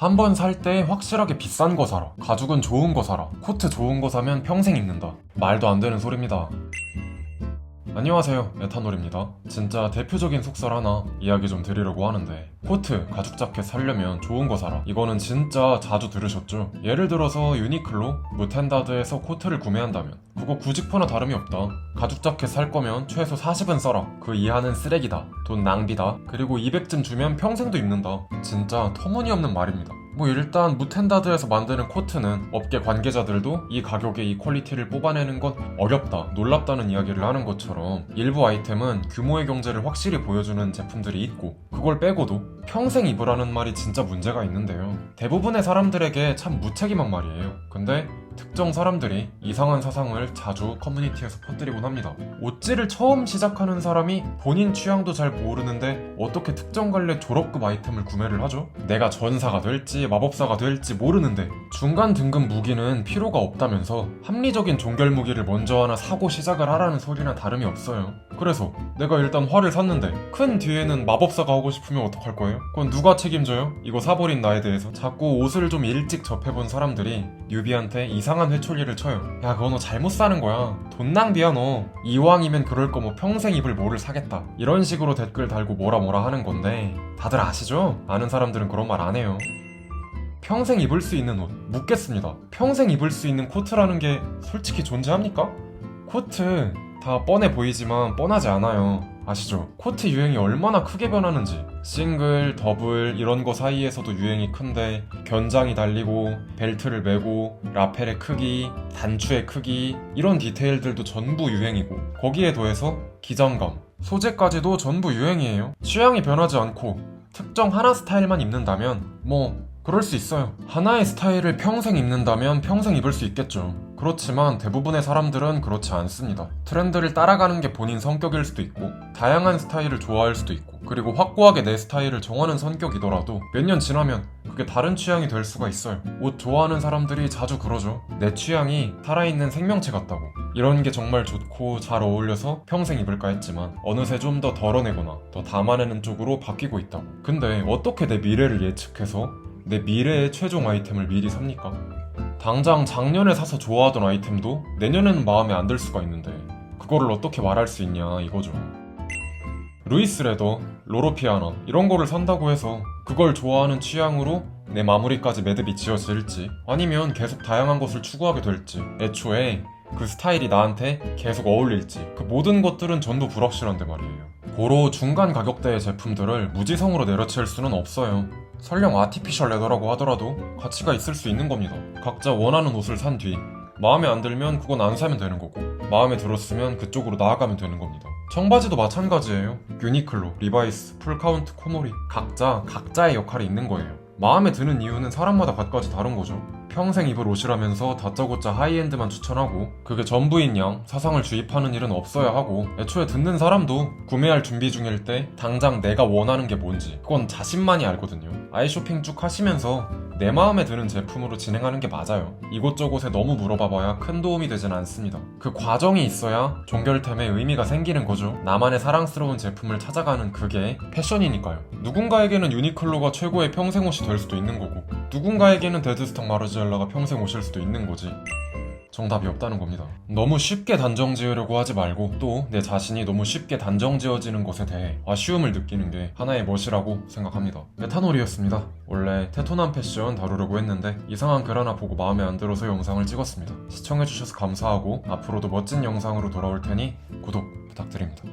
한 번 살 때 확실하게 비싼 거 사라. 가죽은 좋은 거 사라. 코트 좋은 거 사면 평생 입는다. 말도 안 되는 소리입니다. 안녕하세요. 에탄올입니다. 진짜 대표적인 속설 하나 이야기 좀 드리려고 하는데 코트, 가죽 자켓 사려면 좋은 거 사라. 이거는 진짜 자주 들으셨죠? 예를 들어서 유니클로, 무텐다드에서 코트를 구매한다면 그거 90%나 다름이 없다. 가죽 자켓 살 거면 최소 40은 써라. 그 이하는 쓰레기다. 돈 낭비다. 그리고 200쯤 주면 평생도 입는다. 진짜 터무니없는 말입니다. 뭐 일단 무텐다드에서 만드는 코트는 업계 관계자들도 이 가격에 이 퀄리티를 뽑아내는 건 어렵다, 놀랍다는 이야기를 하는 것처럼 일부 아이템은 규모의 경제를 확실히 보여주는 제품들이 있고 그걸 빼고도 평생 입으라는 말이 진짜 문제가 있는데요. 대부분의 사람들에게 참 무책임한 말이에요. 근데 특정 사람들이 이상한 사상을 자주 커뮤니티에서 퍼뜨리곤 합니다. 옷질을 처음 시작하는 사람이 본인 취향도 잘 모르는데 어떻게 특정 관련 졸업급 아이템을 구매를 하죠? 내가 전사가 될지 마법사가 될지 모르는데 중간 등급 무기는 필요가 없다면서 합리적인 종결 무기를 먼저 하나 사고 시작을 하라는 소리나 다름이 없어요. 그래서 내가 일단 활을 샀는데 큰 뒤에는 마법사가 하고 싶으면 어떡할 거예요? 그건 누가 책임져요? 이거 사버린 나에 대해서 자꾸 옷을 좀 일찍 접해본 사람들이 뉴비한테 이상한 회초리를 쳐요. 야 그거 너 잘못 사는 거야. 돈 낭비야 너. 이왕이면 그럴 거 뭐 평생 입을 뭐를 사겠다. 이런 식으로 댓글 달고 뭐라 뭐라 하는 건데 다들 아시죠? 아는 사람들은 그런 말 안 해요. 평생 입을 수 있는 옷 묻겠습니다. 평생 입을 수 있는 코트라는 게 솔직히 존재합니까? 코트 다 뻔해 보이지만 뻔하지 않아요. 아시죠? 코트 유행이 얼마나 크게 변하는지 싱글, 더블 이런 거 사이에서도 유행이 큰데 견장이 달리고 벨트를 매고 라펠의 크기, 단추의 크기 이런 디테일들도 전부 유행이고 거기에 더해서 기장감, 소재까지도 전부 유행이에요. 취향이 변하지 않고 특정 하나 스타일만 입는다면 뭐 그럴 수 있어요. 하나의 스타일을 평생 입는다면 평생 입을 수 있겠죠. 그렇지만 대부분의 사람들은 그렇지 않습니다. 트렌드를 따라가는 게 본인 성격일 수도 있고, 다양한 스타일을 좋아할 수도 있고, 그리고 확고하게 내 스타일을 정하는 성격이더라도 몇 년 지나면 그게 다른 취향이 될 수가 있어요. 옷 좋아하는 사람들이 자주 그러죠. 내 취향이 살아있는 생명체 같다고. 이런 게 정말 좋고 잘 어울려서 평생 입을까 했지만 어느새 좀 더 덜어내거나 더 담아내는 쪽으로 바뀌고 있다고. 근데 어떻게 내 미래를 예측해서 내 미래의 최종 아이템을 미리 삽니까? 당장 작년에 사서 좋아하던 아이템도 내년에는 마음에 안 들 수가 있는데 그거를 어떻게 말할 수 있냐 이거죠. 루이스 레더, 로로 피아나 이런 거를 산다고 해서 그걸 좋아하는 취향으로 내 마무리까지 매듭이 지어질지 아니면 계속 다양한 것을 추구하게 될지 애초에 그 스타일이 나한테 계속 어울릴지 그 모든 것들은 전부 불확실한데 말이에요. 고로 중간 가격대의 제품들을 무지성으로 내려칠 수는 없어요. 설령 아티피셜 레더라고 하더라도 가치가 있을 수 있는 겁니다. 각자 원하는 옷을 산 뒤 마음에 안 들면 그건 안 사면 되는 거고 마음에 들었으면 그쪽으로 나아가면 되는 겁니다. 청바지도 마찬가지예요. 유니클로, 리바이스, 풀카운트, 코모리 각자 각자의 역할이 있는 거예요. 마음에 드는 이유는 사람마다 갖가지 다른 거죠. 평생 입을 옷이라면서 다짜고짜 하이엔드만 추천하고 그게 전부인 양 사상을 주입하는 일은 없어야 하고 애초에 듣는 사람도 구매할 준비 중일 때 당장 내가 원하는 게 뭔지 그건 자신만이 알거든요. 아이쇼핑 쭉 하시면서 내 마음에 드는 제품으로 진행하는 게 맞아요. 이곳저곳에 너무 물어봐봐야 큰 도움이 되진 않습니다. 그 과정이 있어야 종결템에 의미가 생기는 거죠. 나만의 사랑스러운 제품을 찾아가는 그게 패션이니까요. 누군가에게는 유니클로가 최고의 평생 옷이 될 수도 있는 거고, 누군가에게는 데드스톡 마르지엘라가 평생 옷일 수도 있는 거지. 정답이 없다는 겁니다. 너무 쉽게 단정 지으려고 하지 말고 또 내 자신이 너무 쉽게 단정 지어지는 것에 대해 아쉬움을 느끼는 게 하나의 멋이라고 생각합니다. 메탄올이었습니다. 원래 테토남 패션 다루려고 했는데 이상한 글 하나 보고 마음에 안 들어서 영상을 찍었습니다. 시청해주셔서 감사하고 앞으로도 멋진 영상으로 돌아올 테니 구독 부탁드립니다.